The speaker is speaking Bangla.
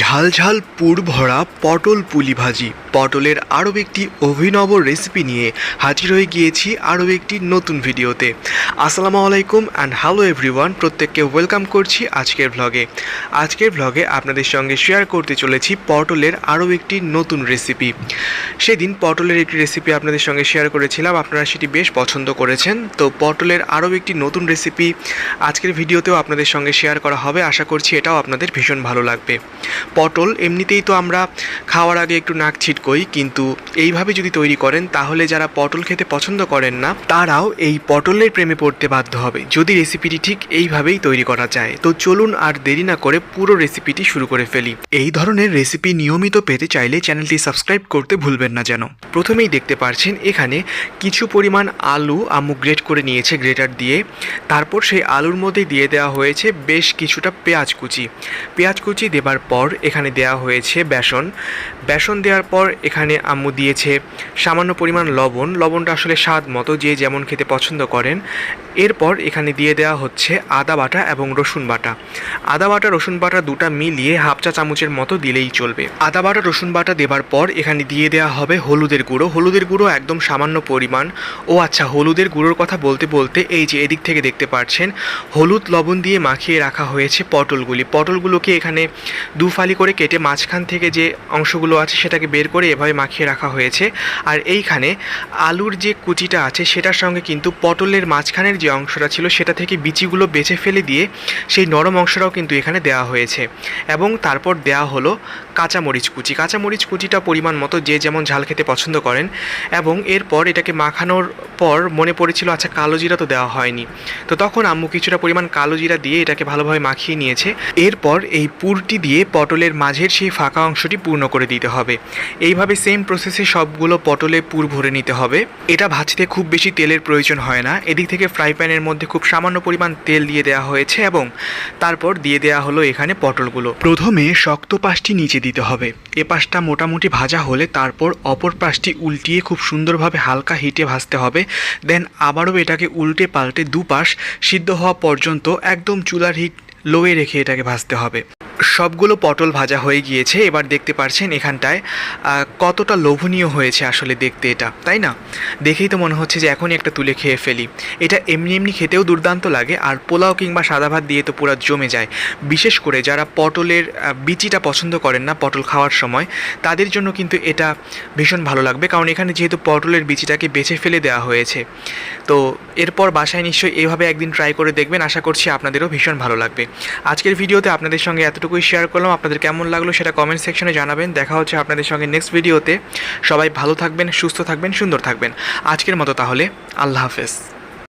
ঝাল ঝাল পুর ভরা পটল পুলি ভাজি পটলের আরও একটি অভিনব রেসিপি নিয়ে হাজির হয়ে গিয়েছি আরও একটি নতুন ভিডিওতে। আসসালামু আলাইকুম অ্যান্ড হ্যালো এভরিওয়ান প্রত্যেককে ওয়েলকাম করছি আজকের ভ্লগে আজকের ভ্লগে আপনাদের সঙ্গে শেয়ার করতে চলেছি পটলের আরও একটি নতুন রেসিপি সেদিন পটলের একটি রেসিপি আপনাদের সঙ্গে শেয়ার করেছিলাম, আপনারা সেটি বেশ পছন্দ করেছেন। তো পটলের আরও একটি নতুন রেসিপি আজকের ভিডিওতেও আপনাদের সঙ্গে শেয়ার করা হবে, আশা করছি এটাও আপনাদের ভীষণ ভালো লাগবে। পটল, এমনিতেই তো আমরা খাওয়ার আগে একটু নাক ছিটকই, কিন্তু এইভাবে যদি তৈরি করেন, তাহলে যারা পটল খেতে পছন্দ করেন না, তারাও এই পটলের প্রেমে পড়তে বাধ্য হবে। যদি রেসিপিটি ঠিক এইভাবেই তৈরি করা যায়, তো চলুন আর দেরি না করে পুরো রেসিপিটি শুরু করে ফেলি। এই ধরনের রেসিপি নিয়মিত পেতে চাইলে চ্যানেলটি সাবস্ক্রাইব করতে ভুলবেন না যেন। প্রথমেই দেখতে পারছেন, এখানে কিছু পরিমাণ আলু আম্মু গ্রেট করে নিয়েছে গ্রেটার দিয়ে। তারপর সেই আলুর মধ্যে দিয়ে দেওয়া হয়েছে বেশ কিছুটা পেঁয়াজ কুচি। পেঁয়াজ কুচি দেবার পর এখানে দেওয়া হয়েছে বেসন। বেসন দেওয়ার পর এখানে আম্মু দিয়েছে সামান্য পরিমাণ লবণ। লবণটা আসলে স্বাদ মতো যে যেমন খেতে পছন্দ করেন। এরপর এখানে দিয়ে দেওয়া হচ্ছে আদা বাটা এবং রসুন বাটা। আদা বাটা, রসুন বাটা দুটা মিলিয়ে হাফ চা চামচের মতো দিলেই চলবে। আদা বাটা, রসুন বাটা দেবার পর এখানে দিয়ে দেওয়া হবে হলুদের গুঁড়ো। হলুদের গুঁড়ো একদম সামান্য পরিমাণ। ও আচ্ছা হলুদের গুঁড়োর কথা বলতে বলতে এই যে এদিক থেকে দেখতে পাচ্ছেন হলুদ লবণ দিয়ে মাখিয়ে রাখা হয়েছে পটলগুলি। পটলগুলোকে এখানে দু ফালি করে কেটে মাঝখান থেকে যে অংশগুলো আছে সেটাকে বের করে এভাবে মাখিয়ে রাখা হয়েছে। আর এইখানে আলুর যে কুচিটা আছে সেটার সঙ্গে কিন্তু পটলের মাঝখানের যে অংশটা ছিল সেটা থেকে বিচিগুলো বেছে ফেলে দিয়ে সেই নরম অংশটাও কিন্তু এখানে দেওয়া হয়েছে। এবং তারপর দেওয়া হলো কাঁচামরিচ কুচি। কাঁচামরিচ কুচিটা পরিমাণ মতো যে যেমন ঝাল খেতে পছন্দ করেন এবং এরপর এটাকে মাখানোর পর মনে পড়েছিল আচ্ছা কালো জিরা তো দেওয়া হয়নি। তো তখন আম্মু কিছুটা পরিমাণ কালো জিরা দিয়ে এটাকে ভালোভাবে মাখিয়ে নিয়েছে। এরপর এই পুরটি দিয়ে পটলের মাঝের সেই ফাঁকা অংশটি পূর্ণ করে দিতে হবে। এইভাবে সেম প্রসেসে সবগুলো পটলে পুর ভরে নিতে হবে। এটা ভাজতে খুব বেশি তেলের প্রয়োজন হয় না। এদিক থেকে ফ্রাই প্যানের মধ্যে খুব সামান্য পরিমাণ তেল দিয়ে দেওয়া হয়েছে এবং তারপর দিয়ে দেওয়া হলো এখানে পটলগুলো। প্রথমে শক্ত পাশটি নিচে দিতে হবে। এ পাশটা মোটামুটি ভাজা হলে তারপর অপর পাশটি উল্টিয়ে খুব সুন্দরভাবে হালকা হিটে ভাজতে হবে। দেন আবারও এটাকে উল্টে পাল্টে দুপাশ সিদ্ধ হওয়া পর্যন্ত একদম চুলার হিট লোয়ে রেখে এটাকে ভাজতে হবে। সবগুলো পটল ভাজা হয়ে গিয়েছে। এবার দেখতে পারছেন এখানটায় কতটা লোভনীয় হয়েছে আসলে দেখতে এটা, তাই না? দেখেই তো মনে হচ্ছে যে এখনই একটা তুলে খেয়ে ফেলি। এটা এমনি এমনি খেতেও দুর্দান্ত লাগে, আর পোলাও কিংবা সাদা ভাত দিয়ে তো পুরো জমে যায়। বিশেষ করে যারা পটলের বিচিটা পছন্দ করেন না পটল খাওয়ার সময়, তাদের জন্য কিন্তু এটা ভীষণ ভালো লাগবে। কারণ এখানে যেহেতু পটলের বিচিটাকে বেছে ফেলে দেওয়া হয়েছে। তো এরপর বাসায় নিশ্চয়ই এইভাবে একদিন ট্রাই করে দেখবেন। আশা করছি আপনাদেরও ভীষণ ভালো লাগবে। আজকের ভিডিওতে আপনাদের সঙ্গে এতটুকুই। শেয়ার করলাম। আপনাদের কেমন লাগল সেটা কমেন্ট সেকশনে জানাবেন। দেখা হচ্ছে আপনাদের সঙ্গে নেক্সট ভিডিওতে সবাই ভালো থাকবেন, সুস্থ থাকবেন, সুন্দর থাকবেন। আজকের মতো তাহলে, আল্লাহ হাফেজ।